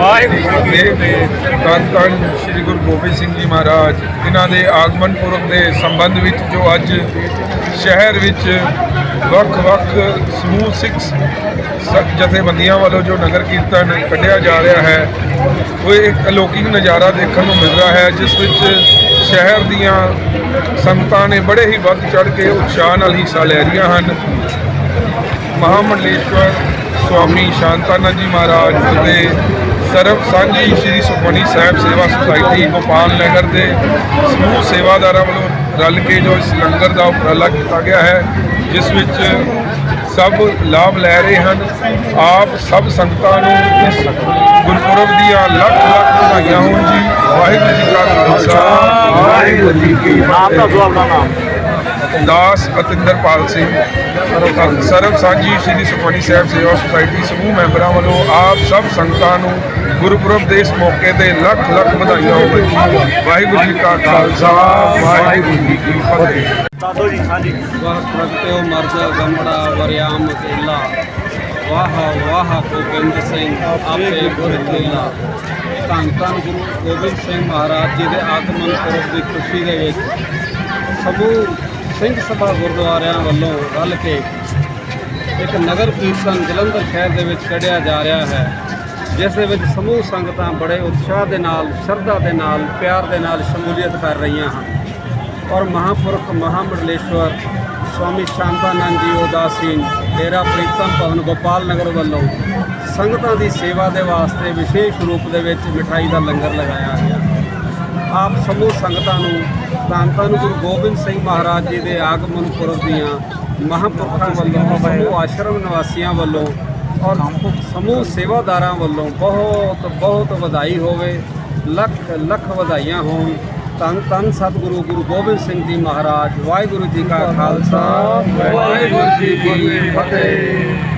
ਵਾਹਿਗੁਰੂ ਦੇ ਤਨ ਧੰਨ ਸ੍ਰੀ ਗੁਰੂ ਗੋਬਿੰਦ ਸਿੰਘ ਜੀ ਮਹਾਰਾਜ ਇਹਨਾਂ ਦੇ ਆਗਮਨ ਪੁਰਬ ਦੇ ਸੰਬੰਧ ਵਿੱਚ ਜੋ ਅੱਜ ਸ਼ਹਿਰ ਵਿੱਚ ਵੱਖ-ਵੱਖ ਸਮੂਹ, ਸਿੱਖ ਜਥੇਬੰਦੀਆਂ ਵੱਲੋਂ ਜੋ ਨਗਰ ਕੀਰਤਨ ਕੱਢਿਆ ਜਾ ਰਿਹਾ ਹੈ, ਉਹ ਇੱਕ ਅਲੌਕਿਕ ਨਜ਼ਾਰਾ ਦੇਖਣ ਨੂੰ ਮਿਲ ਰਿਹਾ ਹੈ, ਜਿਸ ਵਿੱਚ ਸ਼ਹਿਰ ਦੀਆਂ ਸੰਗਤਾਂ ਨੇ ਬੜੇ ਹੀ ਵੱਧ ਚੜ ਕੇ ਉਤਸ਼ਾਹ ਨਾਲ ਹਿੱਸਾ ਲੈ ਰਹੀਆਂ ਹਨ। ਮਹਾਮੰਡਲੇਸ਼ਵਰ ਸਵਾਮੀ ਸ਼ਾਂਤਾਨੰਦ ਜੀ ਮਹਾਰਾਜ ਦੇ ਸਰਬ ਸਾਂਝੀ ਸ੍ਰੀ ਸੁਖਮਨੀ ਸਾਹਿਬ ਸੇਵਾ ਸੁਸਾਇਟੀ ਗੋਪਾਲ ਨਗਰ ਦੇ ਸਮੂਹ ਸੇਵਾਦਾਰਾਂ ਵੱਲੋਂ ਰਲ ਕੇ ਜੋ ਇਸ ਲੰਗਰ ਦਾ ਉਪਰਾਲਾ ਕੀਤਾ ਗਿਆ ਹੈ, ਜਿਸ ਵਿੱਚ ਸਭ ਲਾਭ ਲੈ ਰਹੇ ਹਨ। ਆਪ ਸਭ ਸੰਗਤਾਂ ਨੂੰ ਇਸ ਗੁਰਪੁਰਬ ਦੀਆਂ ਲੱਖ ਲੱਖ ਵਧਾਈਆਂ ਹੋਣ ਜੀ। ਵਾਹਿਗੁਰੂ ਜੀ ਕਾ ਖਾਲਸਾ, ਵਾਹਿਗੁਰੂ ਜੀ ਕੀ ਨਾਮ ਦਾ ਫਤਿਹ ਦੋ ਨਾਮ ਦਾਸ ਅਤਿੰਦਰਪਾਲ ਸਿੰਘ। ਸਰਬ ਸਾਂਝੀ ਸ੍ਰੀ ਸੁਖਮਨੀ ਸਾਹਿਬ ਸੇਵਾ ਸੁਸਾਇਟੀ ਸਮੂਹ ਮੈਂਬਰਾਂ ਵੱਲੋਂ ਆਪ ਸਭ ਸੰਗਤਾਂ ਨੂੰ ਗੁਰਪੁਰਬ ਦੇ ਇਸ ਮੌਕੇ ਤੇ ਲੱਖ ਲੱਖ ਵਧਾਈਆਂ ਜੀ ਵਾਹਿਗੁਰੂ ਜੀ ਕਾ ਖਾਲਸਾ ਵਾਹਿਗੁਰੂ ਜੀ ਕੀ ਫਤਿਹ। ਦਾਦੋ ਜੀ ਹਾਂਜੀ। ਵਾਹ ਪ੍ਰਗਟਿਓ ਮਰਦ ਗਮੜਾ ਵਰਿਆਮ ਕੇਲਾ। ਵਾਹ ਵਾਹ ਗੋਬਿੰਦ ਸਿੰਘ ਆਪੇ ਗੁਰ ਕੇਲਾ ਧੰਨ ਧੰਨ ਗੁਰੂ ਗੋਬਿੰਦ ਸਿੰਘ ਮਹਾਰਾਜ ਜੀ ਦੇ ਆਗਮਨ ਪੁਰਬ ਦੀ ਖੁਸ਼ੀ ਦੇ ਵਿੱਚ ਸਮੂਹ ਸਿੰਘ ਸਭਾ ਗੁਰਦੁਆਰਿਆਂ ਵੱਲੋਂ ਰਲ ਕੇ ਇੱਕ ਨਗਰ ਕੀਰਤਨ ਜਲੰਧਰ ਸ਼ਹਿਰ ਦੇ ਵਿੱਚ ਕੱਢਿਆ ਜਾ ਰਿਹਾ ਹੈ, ਜਿਸ ਦੇ ਵਿੱਚ ਸਮੂਹ ਸੰਗਤਾਂ ਬੜੇ ਉਤਸ਼ਾਹ ਦੇ ਨਾਲ, ਸ਼ਰਧਾ ਦੇ ਨਾਲ, ਪਿਆਰ ਦੇ ਨਾਲ ਸ਼ਮੂਲੀਅਤ ਕਰ ਰਹੀਆਂ ਹਨ। ਔਰ ਮਹਾਪੁਰਖ ਮਹਾਮੰਡਲੇਸ਼ਵਰ ਸਵਾਮੀ ਸ਼ਾਂਤਾਨੰਦ ਜੀ ਉਦਾਸੀਨ ਡੇਰਾ ਪ੍ਰੀਤਮ ਭਵਨ ਗੋਪਾਲ ਨਗਰ ਵੱਲੋਂ ਸੰਗਤਾਂ ਦੀ ਸੇਵਾ ਦੇ ਵਾਸਤੇ ਵਿਸ਼ੇਸ਼ ਰੂਪ ਦੇ ਵਿੱਚ ਮਿਠਾਈ ਦਾ ਲੰਗਰ ਲਗਾਇਆ ਗਿਆ। ਆਪ ਸਮੂਹ ਸੰਗਤਾਂ ਨੂੰ ਧੰਨ ਧੰਨ ਗੁਰੂ ਗੋਬਿੰਦ ਸਿੰਘ ਮਹਾਰਾਜ ਜੀ ਦੇ ਆਗਮਨ ਪੁਰਬ ਦੀਆਂ ਮਹਾਂਪੁਰਖਾਂ ਵੱਲੋਂ ਸਮੂਹ ਆਸ਼ਰਮ ਨਿਵਾਸੀਆਂ ਵੱਲੋਂ ਔਰ ਸਮੂਹ ਸੇਵਾਦਾਰਾਂ ਵੱਲੋਂ ਬਹੁਤ ਬਹੁਤ ਵਧਾਈ ਹੋਵੇ ਲੱਖ ਲੱਖ ਵਧਾਈਆਂ ਹੋਣ। ਧੰਨ ਧੰਨ ਸਤਿਗੁਰੂ ਗੁਰੂ ਗੋਬਿੰਦ ਸਿੰਘ ਜੀ ਮਹਾਰਾਜ ਵਾਹਿਗੁਰੂ ਜੀ ਕਾ ਖਾਲਸਾ ਵਾਹਿਗੁਰੂ ਜੀ ਕੀ ਫਤਿਹ।